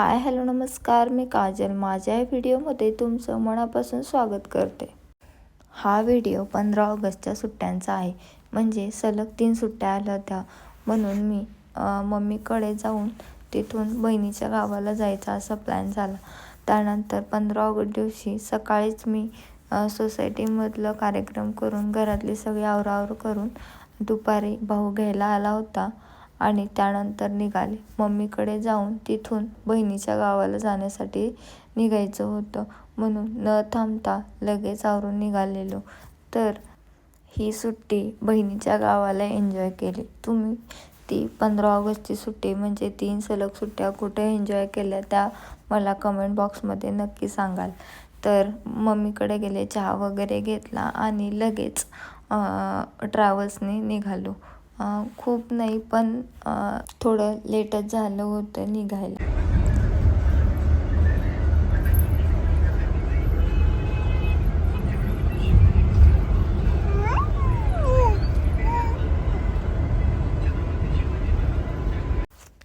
Hi hello नमस्कार. मी काजल. माझ्या या व्हिडिओमध्ये तुमचं मनापासून स्वागत करते. हा व्हिडिओ पंधरा ऑगस्टच्या सुट्ट्यांचा आहे. म्हणजे सलग तीन सुट्ट्या आल्या होत्या. म्हणून मी मम्मीकडे जाऊन तिथून बहिणीच्या गावाला जायचा असा प्लॅन झाला. त्यानंतर पंधरा ऑगस्ट दिवशी सकाळीच मी सोसायटीमधलं कार्यक्रम करून घरातली सगळी आवरावर करून दुपारी भाऊ घ्यायला आला होता. आणि त्यानंतर निघाले. मम्मीकडे जाऊन तिथून बहिणीच्या गावाला जाण्यासाठी निघायचं होतं. म्हणून न थांबता लगेच आवरून निघालेलो. तर ही सुट्टी बहिणीच्या गावाला एन्जॉय केली. तुम्ही ती पंधरा ऑगस्टची सुट्टी म्हणजे तीन सलग सुट्ट्या कुठे एन्जॉय केल्या त्या मला कमेंट बॉक्समध्ये नक्की सांगाल. तर मम्मीकडे गेले चहा वगैरे घेतला आणि लगेच ट्रॅव्हल्सने निघालो. खूप नाही पण थोडं लेटच झालं होतं निघायला.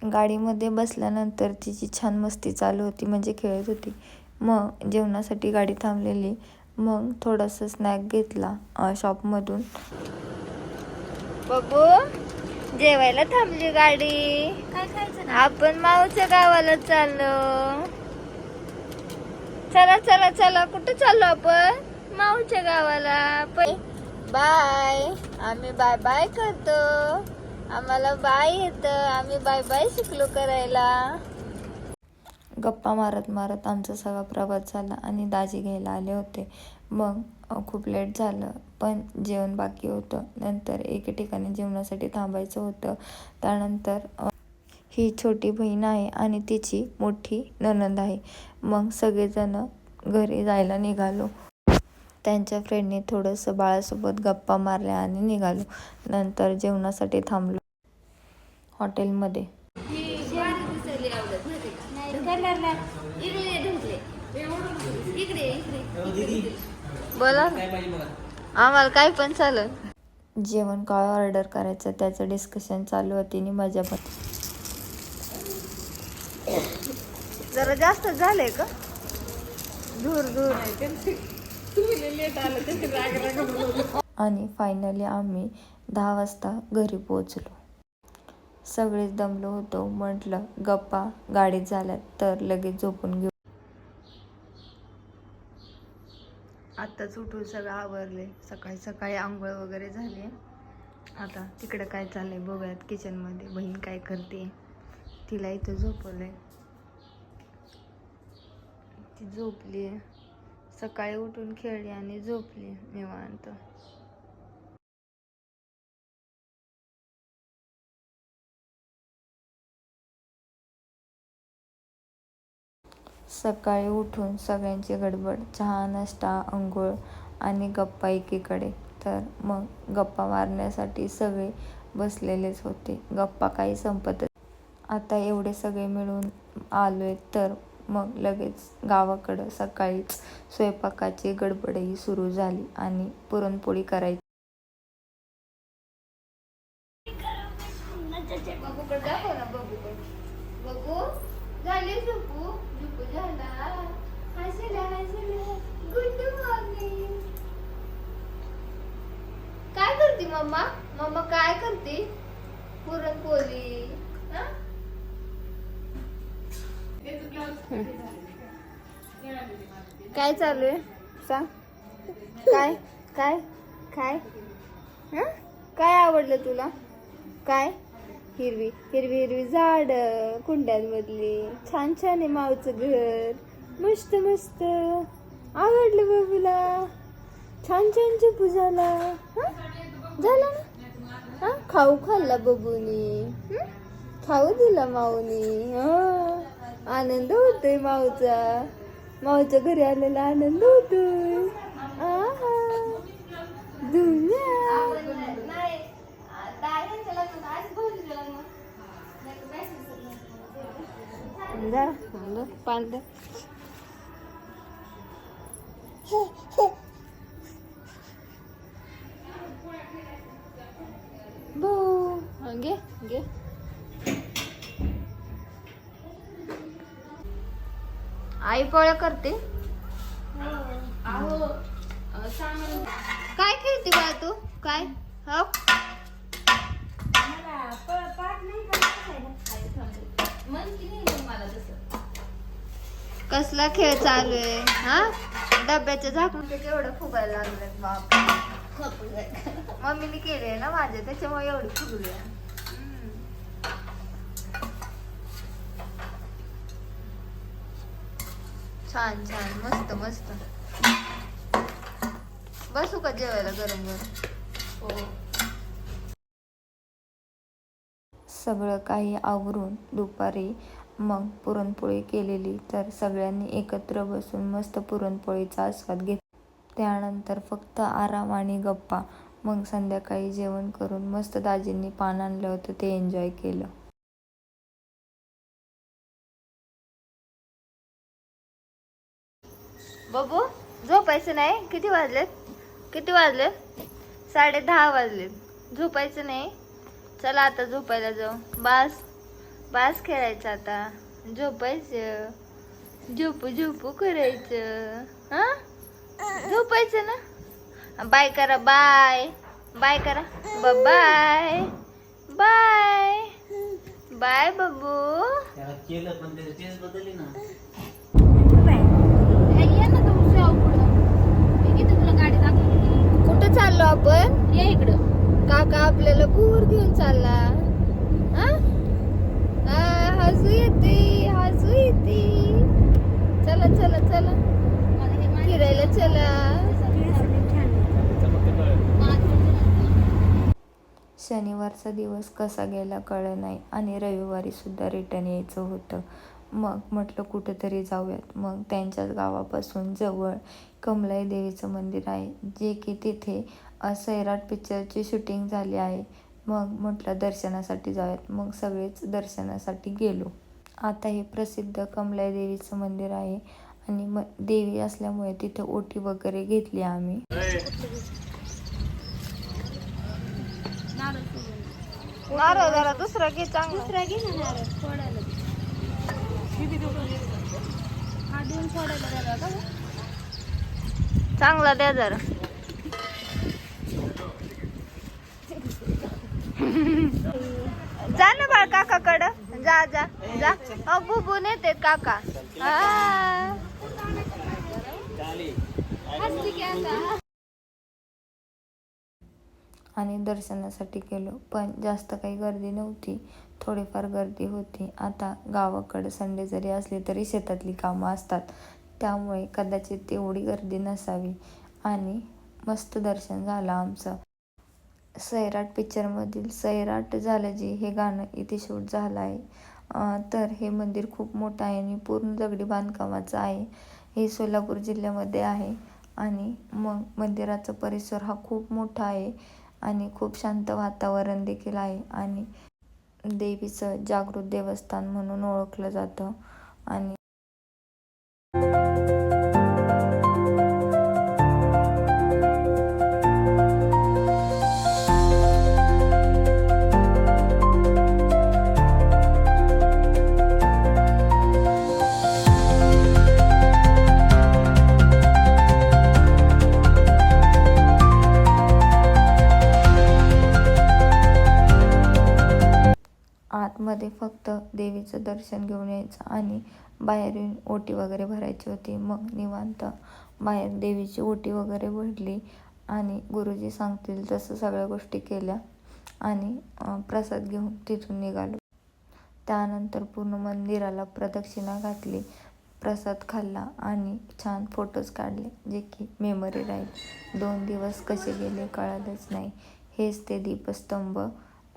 गाडीमध्ये बसल्यानंतर तिची छान मस्ती चालू होती म्हणजे खेळत होती मग जेवणासाठी गाडी थांबलेली मग थोडासा स्नॅक घेतला शॉपमधून बघू. जेवायला थांबली गाडी. काय खायचं आपण माऊच्या गावाला चाललो. चला चला चला. कुठं चाललो आपण? माऊच्या गावाला. बाय. आम्ही बाय बाय करतो. आम्हाला बाय येत. आम्ही बाय बाय शिकलो करायला. गप्पा मारत मारत आमचा सगळा प्रवास झाला आणि दाजी घ्यायला आले होते. मग खूप लेट झालं पण जेवण बाकी होतं. नंतर एके ठिकाणी जेवणासाठी थांबायचं होतं. त्यानंतर ही छोटी बहीण आहे आणि तिची मोठी ननंद आहे. मग सगळेजण घरी जायला निघालो. त्यांच्या फ्रेंडने थोडंसं बाळासोबत गप्पा मारल्या आणि निघालो. नंतर जेवणासाठी थांबलो. हॉटेलमध्ये. बोला आम्हाला काय पण चालेल. जेवण काय ऑर्डर करायचं त्याचं डिस्कशन चालू होती आणि मजा पण जरा जास्त झालंय का? दूर दूर आणि फायनली आम्ही दहा वाजता घरी पोहोचलो. सगळेच दमलो होतो म्हटलं गप्पा गाडीत झाल्या तर लगेच झोपून घेऊ. आत्ताच उठून सगळं आवरले. सकाळी सकाळी आंघोळ वगैरे झाली. आता तिकडं काय चाललंय बघूयात किचनमध्ये बहीण काय करते? तिला इथं झोपवलंय. ती झोपली सकाळी उठून खेळली आणि झोपली निवांत. सकाळी उठून सगळ्यांची गडबड चहा नाश्ता अंघोळ आणि गप्पा एकीकडे. तर मग गप्पा मारण्यासाठी सगळे बसलेलेच होते. गप्पा काही संपतच आता एवढे सगळे मिळून आलोय तर मग लगेच गावाकडं सकाळीच स्वयंपाकाची गडबडही सुरू झाली आणि पुरणपोळी करायची. मम्मा मम्मा काय करते? पुरणपोळी. काय चालू आहे? सांग. काय? काय? काय? काय आवडलं तुला? काय? हिरवी हिरवी हिरवी झाड कुंड्यांमधली. छान छान आहे मावचं घर. मस्त मस्त. आवडलं बाबूला छान छान पूजाला झाला. झाला ना? हा? खाऊ खाल्ला बघूनी खाऊ दिला माऊनी. आनंद होतोय माऊचा. माऊच्या घरी आलेला आनंद होतोय. आहा. आई पोळ्या करते? काय खेळते बाळा तू? काय? हो? कसला खेळ चालू आहे? हा? डब्याच्या झाकून ते केवढं फुगायला लागलेत बाप. मम्मीने केले ना माझ्या त्याच्यामुळे एवढी फुगली छान छान. मस्त मस्त. बसू का जेवायला गरम गरम? हो. सगळं काही आवरून दुपारी मग पुरणपोळी केलेली तर सगळ्यांनी एकत्र बसून मस्त पुरणपोळीचा आस्वाद घेत त्यानंतर फक्त आराम आणि गप्पा. मग संध्याकाळी जेवण करून मस्त दाजींनी पान आणलं होतं ते एन्जॉय केलं. बबू झोपायचं नाही? किती वाजलेत? किती वाजले? साडे दहा वाजले. झोपायचं नाही? चला आता झोपायला जाऊ. बास बास खेळायचं आता. झोपायचं. झोपू झोपू करायचं. हा? झोपायचं ना? बाय करा बाय. बाय करा. बाय. बाय. बाय बबू. केलं पण त्याची टेस्ट बदलली ना ये ना तू सेव पुढं मी किती तुला गाडी दाखवली कुठं चाललो आपण. ये इकडं. काका आपल्याला पूर घेऊन चालला. हा? हसू येते हसू येते. चला चला चला. हे फिरायला चला. शनिवारचा दिवस कसा गेला कळलं नाही आणि रविवारी सुद्धा रिटर्न यायचं होतं. मग म्हटलं कुठेतरी जाऊयात. मग त्यांच्याच गावापासून जवळ कमलाई देवीचं मंदिर आहे जे की तिथे सैराट पिक्चरची शूटिंग झाली आहे. मग म्हटलं दर्शनासाठी जाऊयात. मग सगळेच दर्शनासाठी गेलो. आता हे प्रसिद्ध कमलाई देवीचं मंदिर आहे आणि म देवी असल्यामुळे तिथे ओटी वगैरे घेतली आम्ही. नारळ जरा दुसरा घे दुसरा ना नारळ. हा? चांगला द्या जरा. जा ना बाळ काकाकडं. जा जा जा. अ बुबून येते काका. आणि दर्शनासाठी गेलो पण जास्त काही गर्दी नव्हती. थोडीफार गर्दी होती. आता गावाकडं संडे जरी असली तरी शेतातली कामं असतात. त्यामुळे कदाचित तेवढी गर्दी नसावी. आणि मस्त दर्शन झालं आमचं. सैराट पिक्चरमधील सैराट झालंजी हे गाणं इथे शूट झालं आहे. तर हे मंदिर खूप मोठं आहे आणि पूर्ण दगडी बांधकामाचं आहे. हे सोलापूर जिल्ह्यामध्ये आहे आणि मग मंदिराचा परिसर हा खूप मोठा आहे आणि खूप शांत वातावरण देखील आहे आणि देवीचं जागृत देवस्थान म्हणून ओळखलं जातं आणि ते फक्त देवीचं दर्शन घेऊन यायचं आणि बाहेर येऊन ओटी वगैरे भरायची होती. मग निवांत बाहेर देवीची ओटी वगैरे भरली आणि गुरुजी सांगतील तसं सगळ्या गोष्टी केल्या आणि प्रसाद घेऊन तिथून निघालो. त्यानंतर पूर्ण मंदिराला प्रदक्षिणा घातली प्रसाद खाल्ला आणि छान फोटोज काढले जे की मेमरी राहील. दोन दिवस कसे गेले कळालंच नाही. हेच ते दीपस्तंभ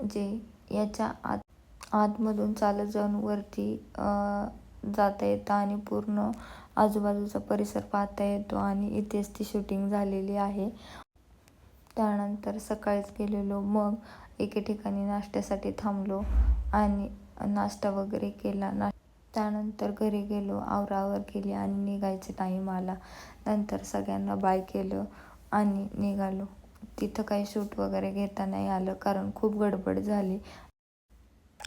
जे याच्या आत आतमधून चालत जाऊन वरती जाता येतं आणि पूर्ण आजूबाजूचा परिसर पाहता येतो आणि इथेच ती शूटिंग झालेली आहे. त्यानंतर सकाळीच गेलेलो मग एके ठिकाणी नाश्त्यासाठी थांबलो आणि नाश्ता वगैरे केला. ना त्यानंतर घरी गेलो आवरावर केली आणि निघायचं टाईम आला. नंतर सगळ्यांना बाय केलं आणि निघालो. तिथं काही शूट वगैरे घेता नाही आलं कारण खूप गडबड झाली.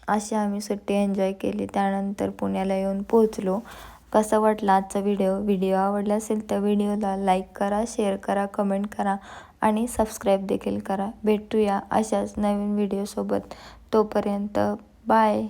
अशी आम्ही सुट्टी एन्जॉय केली. त्यानंतर पुण्याला येऊन पोहोचलो. कसा वाटला आजचा व्हिडिओ व्हिडिओ आवडला असेल तर व्हिडिओला लाईक करा शेअर करा कमेंट करा आणि सबस्क्राईब देखील करा. भेटूया अशाच नवीन व्हिडिओसोबत तोपर्यंत बाय